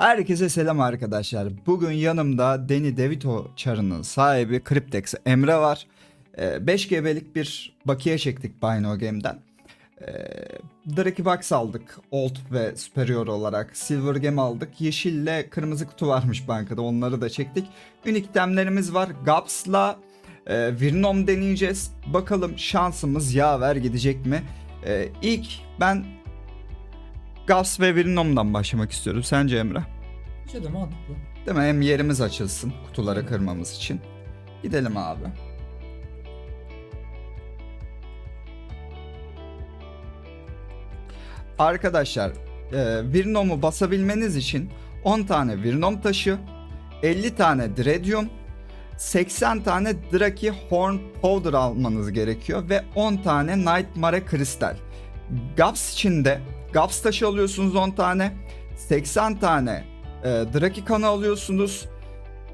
Herkese selam arkadaşlar. Bugün yanımda Deni Devito çarının sahibi Cryptex Emre var. 5 GB'lik bir bakiye çektik Bino Game'den. Ee, Draki Box aldık Old ve Superior olarak. Silver Gem aldık. Yeşille kırmızı kutu varmış bankada onları da çektik. Unik itemlerimiz var. Gaps'la e, Virnom deneyeceğiz. Bakalım şansımız yaver gidecek mi? Ee, ilk ben Gaps ve Virnom'dan başlamak istiyorum. Sence Emre? Bence de mantıklı. Değil mi? Hem yerimiz açılsın kutuları kırmamız için. Gidelim abi. Arkadaşlar e, Virnom'u basabilmeniz için 10 tane Virnom taşı, 50 tane Dreadium, 80 tane Draki Horn Powder almanız gerekiyor ve 10 tane Nightmare Kristal. Gaps için de Gaps taşı alıyorsunuz 10 tane, 80 tane e, Draki kanı alıyorsunuz,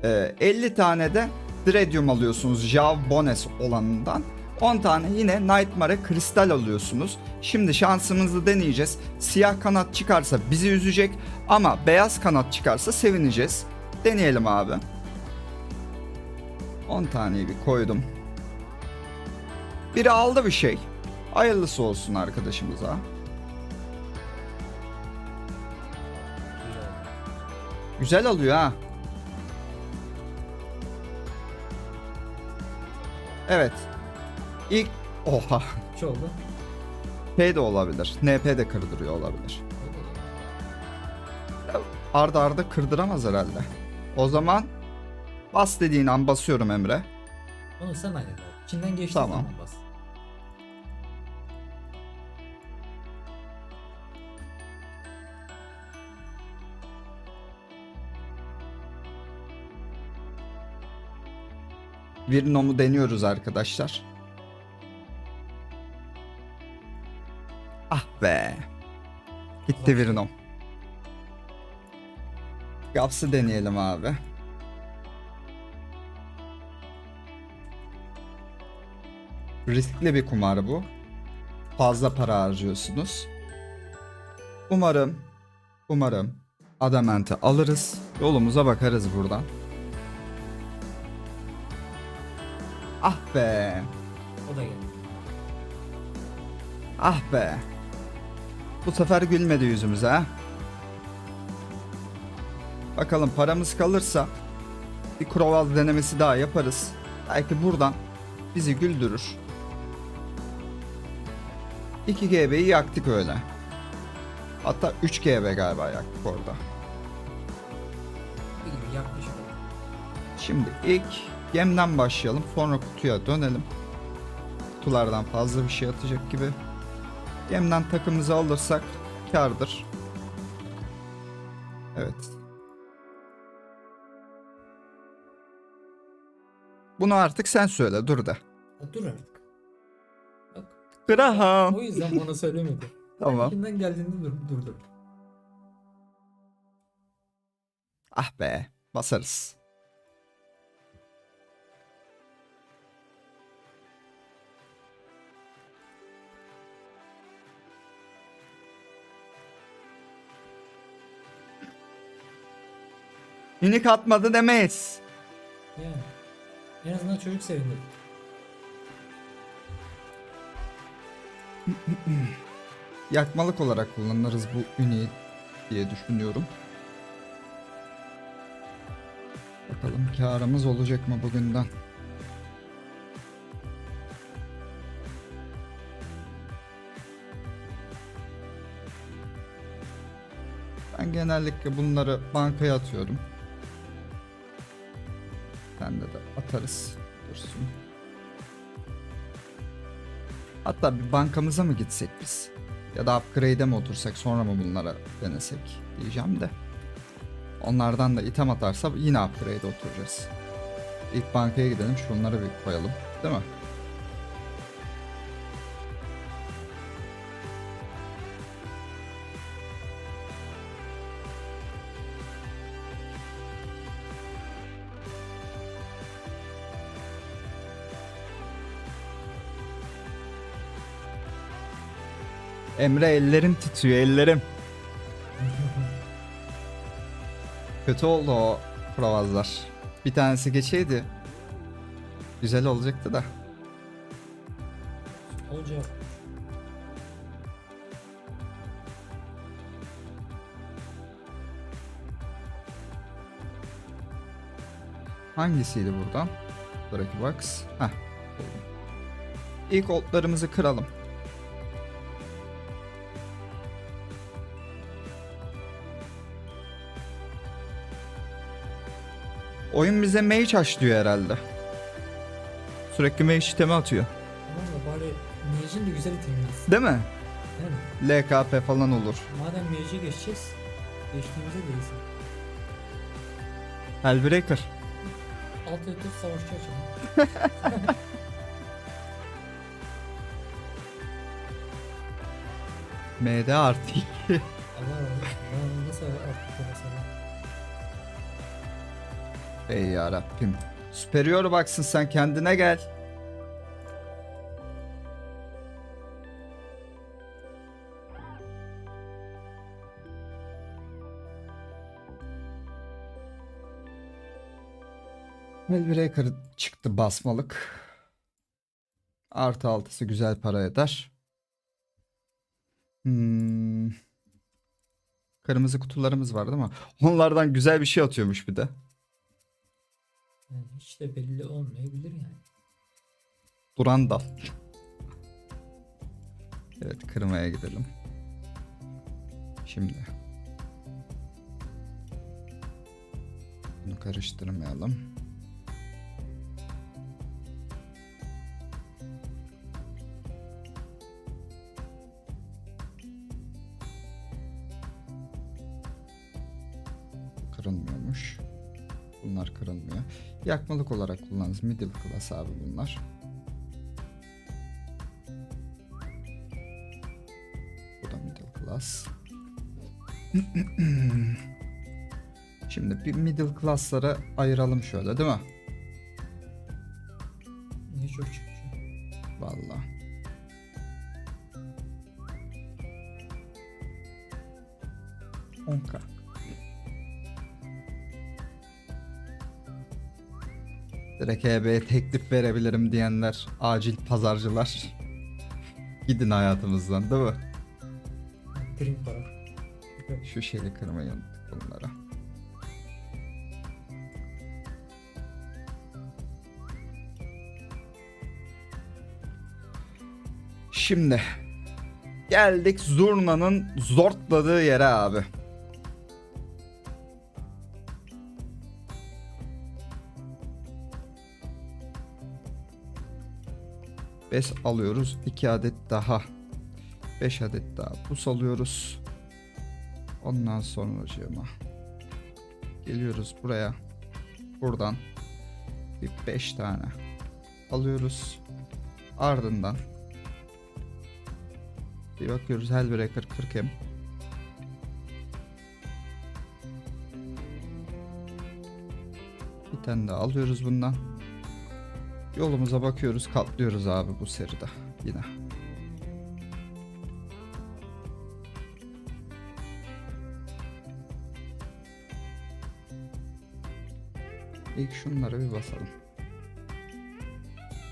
e, 50 tane de Dreadium alıyorsunuz Jav Bones olanından. 10 tane yine Nightmare kristal alıyorsunuz. Şimdi şansımızı deneyeceğiz. Siyah kanat çıkarsa bizi üzecek ama beyaz kanat çıkarsa sevineceğiz. Deneyelim abi. 10 taneyi bir koydum. Biri aldı bir şey. Hayırlısı olsun arkadaşımıza. Güzel alıyor ha. Evet. İlk oha Üç oldu. P de olabilir. NP de kırdırıyor olabilir. Arda arda kırdıramaz herhalde. O zaman bas dediğin an basıyorum Emre. Onu sen hallet. İçinden geçti Tamam. tamam. bas. Virnom'u deniyoruz arkadaşlar. Ah be. Gitti Virnom. Gaps'ı deneyelim abi. Riskli bir kumar bu. Fazla para harcıyorsunuz. Umarım, umarım Adamant'ı alırız. Yolumuza bakarız buradan. Ah be. O da geldi. Ah be. Bu sefer gülmedi yüzümüze ha. Bakalım paramız kalırsa bir Krovaz denemesi daha yaparız. Belki buradan bizi güldürür. 2 GB'yi yaktık öyle. Hatta 3 GB galiba yaktık orada. Şimdi ilk gemden başlayalım. Sonra kutuya dönelim. Kutulardan fazla bir şey atacak gibi. Gemden takımımızı alırsak kardır. Evet. Bunu artık sen söyle dur da. Dur artık. Bak. Graham. O yüzden bana söylemedi. Tamam. Kimden geldiğinde dur, durdur. Ah be. Basarız. Minik atmadı demeyiz. Yani. En azından çocuk sevindi. Yakmalık olarak kullanırız bu üniyi diye düşünüyorum. Bakalım karımız olacak mı bugünden? Ben genellikle bunları bankaya atıyorum. De de atarız. Dursun. Hatta bir bankamıza mı gitsek biz? Ya da upgrade'e mi otursak sonra mı bunlara denesek diyeceğim de. Onlardan da item atarsa yine upgrade'e oturacağız. İlk bankaya gidelim şunları bir koyalım. Değil mi? Emre ellerim titriyor ellerim. Kötü oldu o provazlar. Bir tanesi geçeydi. Güzel olacaktı da. Olacak. Hangisiydi buradan? Buradaki box. Heh. İlk otlarımızı kıralım. Oyun bize mage aç diyor herhalde. Sürekli mage itemi atıyor. Da bari Mage'in de güzel itemliyiz. Değil mi? Yani LKP falan olur. madem Mage'e geçeceğiz. Geçtiğimizde değilsin. Hellbreaker. Alt F4 savaşçı açalım. MD artı 2. Allah Allah. Nasıl artık mesela. Ey yarabbim. Superior baksın sen kendine gel. Hellbreaker çıktı basmalık. Artı altısı güzel para eder. Hmm. Kırmızı kutularımız var değil mi? Onlardan güzel bir şey atıyormuş bir de. Yani hiç de belli olmayabilir yani. Durandal. Evet kırmaya gidelim. Şimdi. Bunu karıştırmayalım. Yakmalık olarak kullanırız. Middle class abi bunlar. Bu da middle class. Şimdi bir middle class'lara ayıralım şöyle değil mi? Ne çok çıkıyor. Vallahi. Onka. Direkt EB'ye teklif verebilirim diyenler, acil pazarcılar. Gidin hayatımızdan değil mi? Drink para. Şu şeyi kırmayı unuttuk bunlara. Şimdi geldik zurnanın zortladığı yere abi. Beş alıyoruz. 2 adet daha. 5 adet daha bus alıyoruz. Ondan sonra geliyoruz buraya. Buradan bir 5 tane alıyoruz. Ardından bir bakıyoruz Hellbreaker 40M. Bir tane daha alıyoruz bundan. Yolumuza bakıyoruz, katlıyoruz abi bu seride yine. İlk şunları bir basalım.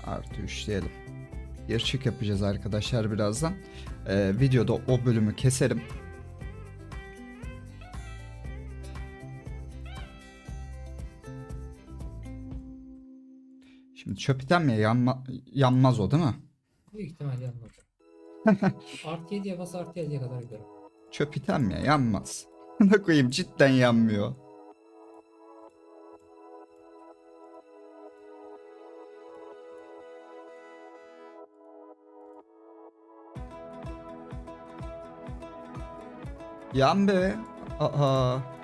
Artı 3 diyelim. Yarışık yapacağız arkadaşlar birazdan. Ee, videoda o bölümü keserim. Şimdi çöp item ya yanma, yanmaz o değil mi? Büyük ihtimal yanmaz. artı 7'ye bas artı 7'ye kadar giderim. Çöp item ya yanmaz. Ne koyayım cidden yanmıyor. Yan be. Aa.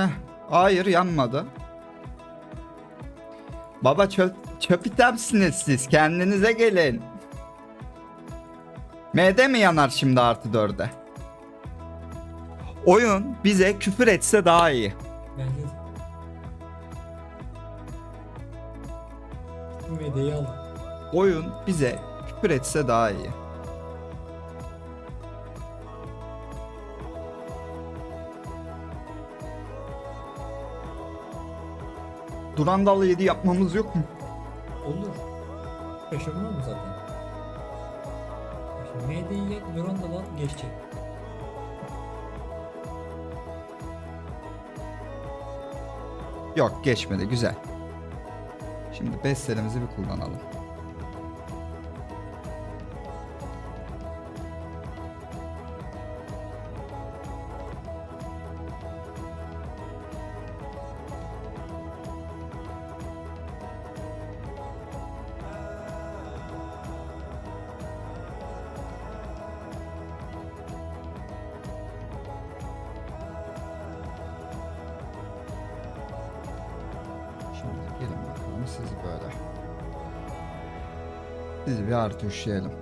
Heh, hayır yanmadı. Baba çöp, çöp itemsiniz siz. Kendinize gelin. MD mi yanar şimdi artı dörde? Oyun bize küfür etse daha iyi. Bence de. Medyayı al. Oyun bize küfür etse daha iyi. Durandal 7 yapmamız yok mu? Olur. Şaşırmam mı zaten? Şimdi MD'ye Durandal'a geçecek. Yok geçmedi güzel. Şimdi bestlerimizi bir kullanalım. Sizi böyle. Sizi bir artı üçleyelim.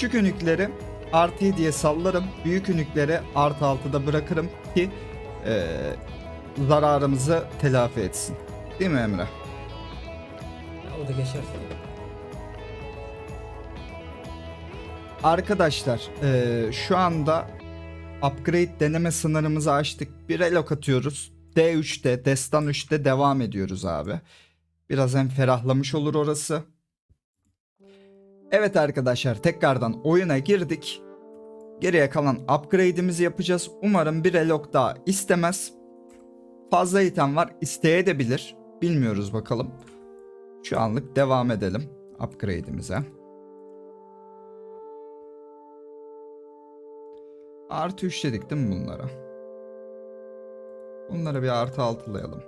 Küçük ünükleri artı 7'ye sallarım. Büyük ünükleri artı 6'da bırakırım ki eee, zararımızı telafi etsin. Değil mi Emre? Ya o da geçer. Arkadaşlar eee, şu anda upgrade deneme sınırımızı açtık. Bir elok atıyoruz. D3'te, Destan 3'te devam ediyoruz abi. Biraz hem ferahlamış olur orası. Evet arkadaşlar tekrardan oyuna girdik. Geriye kalan upgrade'imizi yapacağız. Umarım bir elok daha istemez. Fazla item var isteyebilir. Bilmiyoruz bakalım. Şu anlık devam edelim upgrade'imize. Artı 3 dedik değil mi bunlara? Bunları bir artı altılayalım.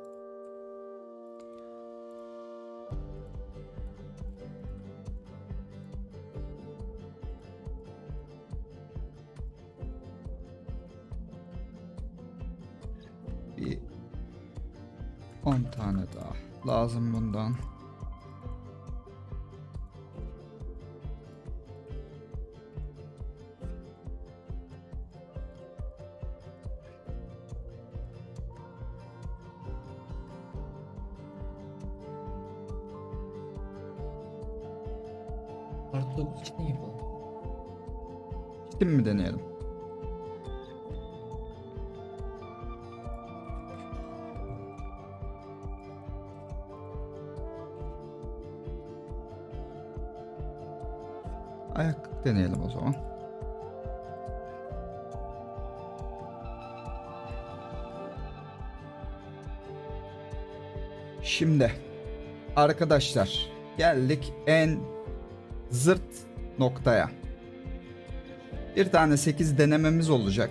Lazım bundan. Artı 9 için yapalım. Şimdi mi deneyelim? Deneyelim o zaman. Şimdi arkadaşlar geldik en zırt noktaya. Bir tane 8 denememiz olacak.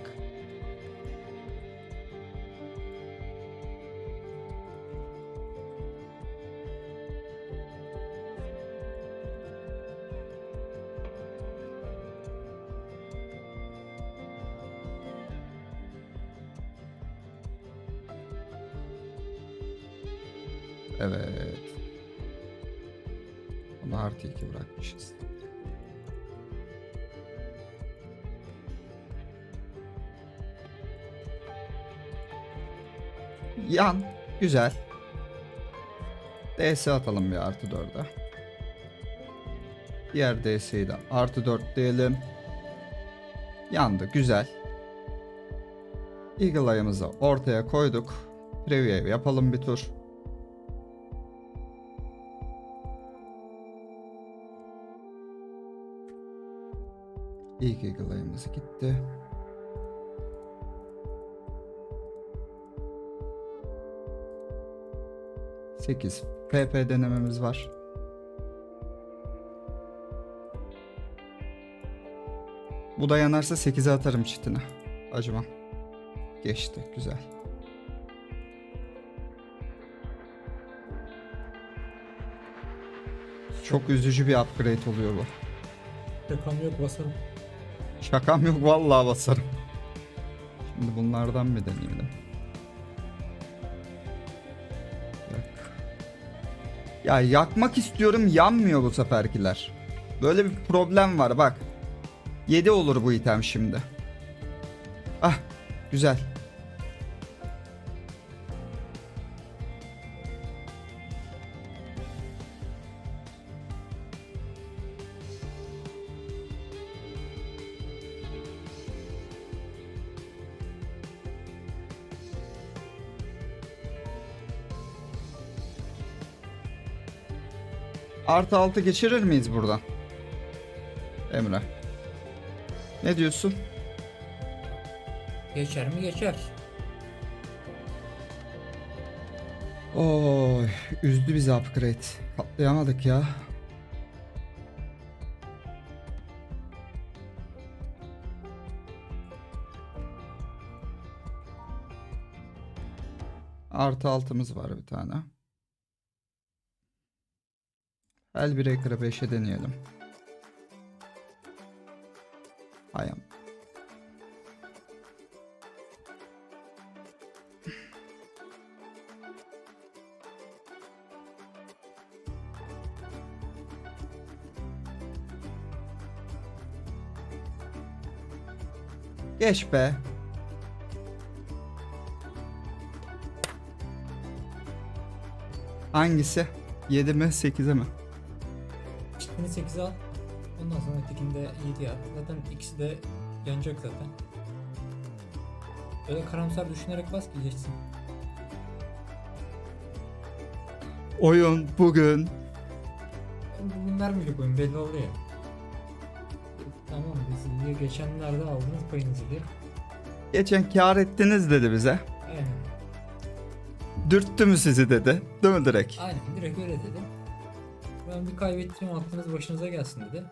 Yan. Güzel. DS atalım bir artı 4'e. Diğer DS'yi de artı 4 diyelim. Yandı. Güzel. Eagle Eye'ımızı ortaya koyduk. Preview yapalım bir tur. İlk Eagle Eye'ımız gitti. Sekiz. PP denememiz var. Bu da yanarsa 8'e atarım çitine. Acımam. Geçti. Güzel. Çok üzücü bir upgrade oluyor bu. Rakam yok basalım. Şakam yok vallahi basarım. Şimdi bunlardan bir deneyelim. Yak. Ya yakmak istiyorum yanmıyor bu seferkiler. Böyle bir problem var bak. 7 olur bu item şimdi. Ah güzel. Artı 6 geçirir miyiz buradan? Emre. Ne diyorsun? Geçer mi geçer. Oy, üzdü bizi upgrade. Patlayamadık ya. Artı altımız var bir tane. Hellbreaker'ı 5'e deneyelim. Hayam. Geç be. Hangisi? 7 mi 8'e mi? Çiftini 8 al. Ondan sonra ötekini de 7 at. Zaten ikisi de yanacak zaten. Öyle karamsar düşünerek bas ki geçsin. Oyun bugün Bugün vermeyecek oyun belli oluyor. Tamam biz diye geçenlerde aldınız payınızı diye. geçen kar ettiniz dedi bize. Aynen. Dürttü mü sizi dedi. Değil mi direkt? Aynen direkt öyle dedi. Ben bir kaybettiğim aklınız başınıza gelsin dedi.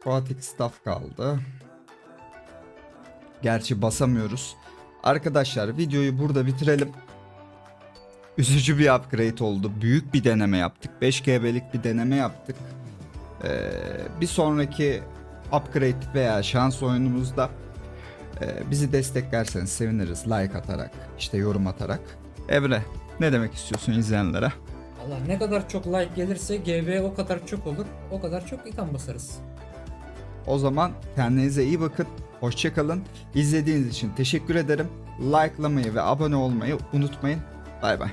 Aquatic staff kaldı. Gerçi basamıyoruz. Arkadaşlar videoyu burada bitirelim. Üzücü bir upgrade oldu. Büyük bir deneme yaptık. 5GB'lik bir deneme yaptık. Ee, bir sonraki upgrade veya şans oyunumuzda e, bizi desteklerseniz seviniriz. Like atarak, işte yorum atarak. Emre ne demek istiyorsun izleyenlere? Allah ne kadar çok like gelirse GB o kadar çok olur. O kadar çok item basarız. O zaman kendinize iyi bakın. Hoşçakalın. İzlediğiniz için teşekkür ederim. Likelamayı ve abone olmayı unutmayın. Bay bay.